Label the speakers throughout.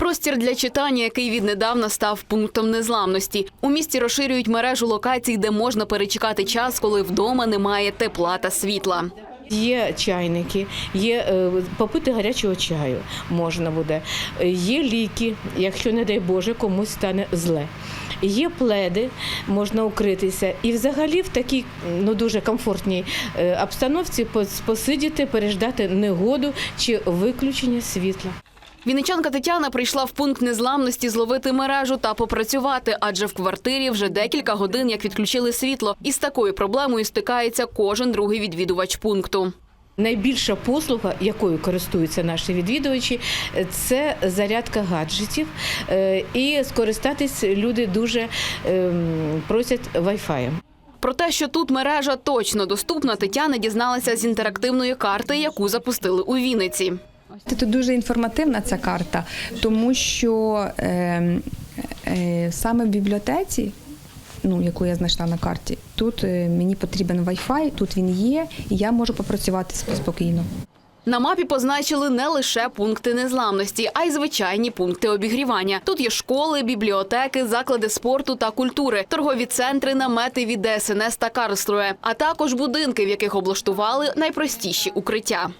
Speaker 1: Простір для читання, який віднедавна став пунктом незламності. У місті розширюють мережу локацій, де можна перечекати час, коли вдома немає тепла та світла.
Speaker 2: Є чайники, є е, попити гарячого чаю можна буде, є ліки, якщо, не дай Боже, комусь стане зле. Є пледи, можна укритися. І взагалі в такій ну, дуже комфортній е, обстановці пос- посидіти, переждати негоду чи виключення світла.
Speaker 1: Вінничанка Тетяна прийшла в пункт незламності зловити мережу та попрацювати, адже в квартирі вже декілька годин як відключили світло. І з такою проблемою стикається кожен другий відвідувач пункту.
Speaker 2: Найбільша послуга, якою користуються наші відвідувачі, це зарядка гаджетів. Е, І скористатись люди дуже ем, просять Wi-Fi.
Speaker 1: Про те, що тут мережа точно доступна, Тетяна дізналася з інтерактивної карти, яку запустили у Вінниці.
Speaker 3: Тут дуже інформативна ця карта, тому що е, е, саме в бібліотеці, ну, яку я знайшла на карті, тут е, мені потрібен Wi-Fi, тут він є, і я можу попрацювати спокійно.
Speaker 1: На мапі позначили не лише пункти незламності, а й звичайні пункти обігрівання. Тут є школи, бібліотеки, заклади спорту та культури, торгові центри, намети від ДСНС та Карлструе, а також будинки, в яких облаштували найпростіші укриття.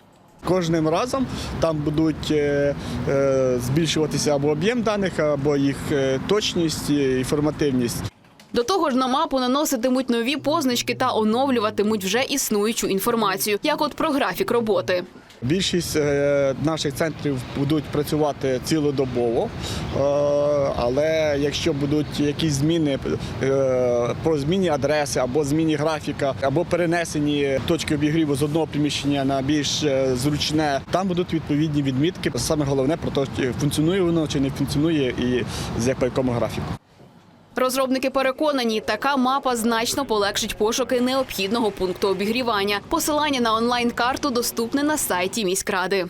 Speaker 4: Кожним разом там будуть е, е, збільшуватися або об'єм даних, або їх е, точність і інформативність.
Speaker 1: До того ж, на мапу наноситимуть нові позначки та оновлюватимуть вже існуючу інформацію, як от про графік роботи.
Speaker 4: Більшість е, наших центрів будуть працювати цілодобово, е, але якщо будуть якісь зміни е, про зміні адреси або зміні графіка, або перенесені точки обігріву з одного приміщення на більш зручне, там будуть відповідні відмітки. Саме головне про те, функціонує воно чи не функціонує, і з як- якому графіку.
Speaker 1: Розробники переконані, така мапа значно полегшить пошуки необхідного пункту обігрівання. Посилання на онлайн-карту доступне на сайті міськради.